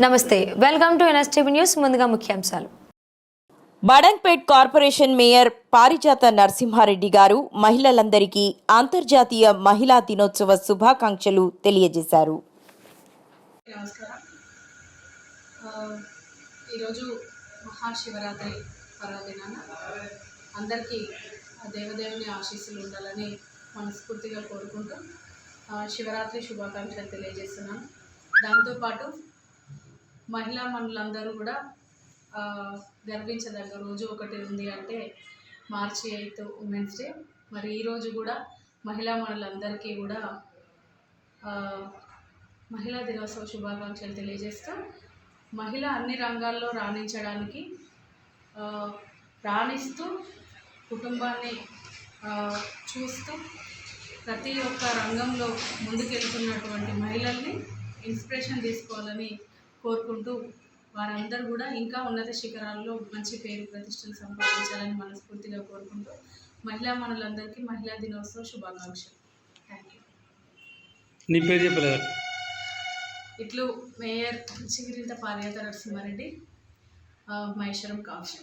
నమస్తే welcome to NSTV news ముందుగా ముఖ్యాంశాలు. బడన్పేట్ కార్పొరేషన్ మేయర్ పారిజాత నరసింహారెడ్డి గారు మహిళలందరికీ అంతర్జాతీయ మహిళా దినోత్సవ శుభాకాంక్షలు తెలియజేశారు. నమస్కారం. ఆ, ఈరోజు మహాశివరాత్రి పర్వదినాన అందరికీ దేవదేవుని ఆశీస్సులు ఉండాలని మనస్ఫూర్తిగా కోరుకుంటూ శివరాత్రి శుభాకాంక్షలు తెలియజేస్తున్నాను. దాంతోపాటు మహిళా మనులందరూ కూడా గర్వించదగ్గ రోజు ఒకటి ఉంది అంటే మార్చి ఎయిత్ ఉమెన్స్ డే. మరి ఈరోజు కూడా మహిళా మనులందరికీ కూడా మహిళా దినోత్సవ శుభాకాంక్షలు తెలియజేస్తూ మహిళ అన్ని రంగాల్లో రాణించడానికి రాణిస్తూ కుటుంబాన్ని చూస్తూ ప్రతి ఒక్క రంగంలో ముందుకెళ్తున్నటువంటి మహిళల్ని ఇన్స్పిరేషన్ తీసుకోవాలని కోరుకుంటూ వారందరూ కూడా ఇంకా ఉన్నత శిఖరాల్లో మంచి పేరు ప్రతిష్టలు సంపాదించాలని మనస్ఫూర్తిగా కోరుకుంటూ మహిళా మనులందరికీ మహిళా దినోత్సవ శుభాకాంక్షలు. థ్యాంక్ యూ నీ పేరు చెప్పలేదు ఇట్లు మేయర్ చిగిరింత పార్యత నరసింహారెడ్డి మహేశ్వరం కాన్స్టిట్యూన్సీ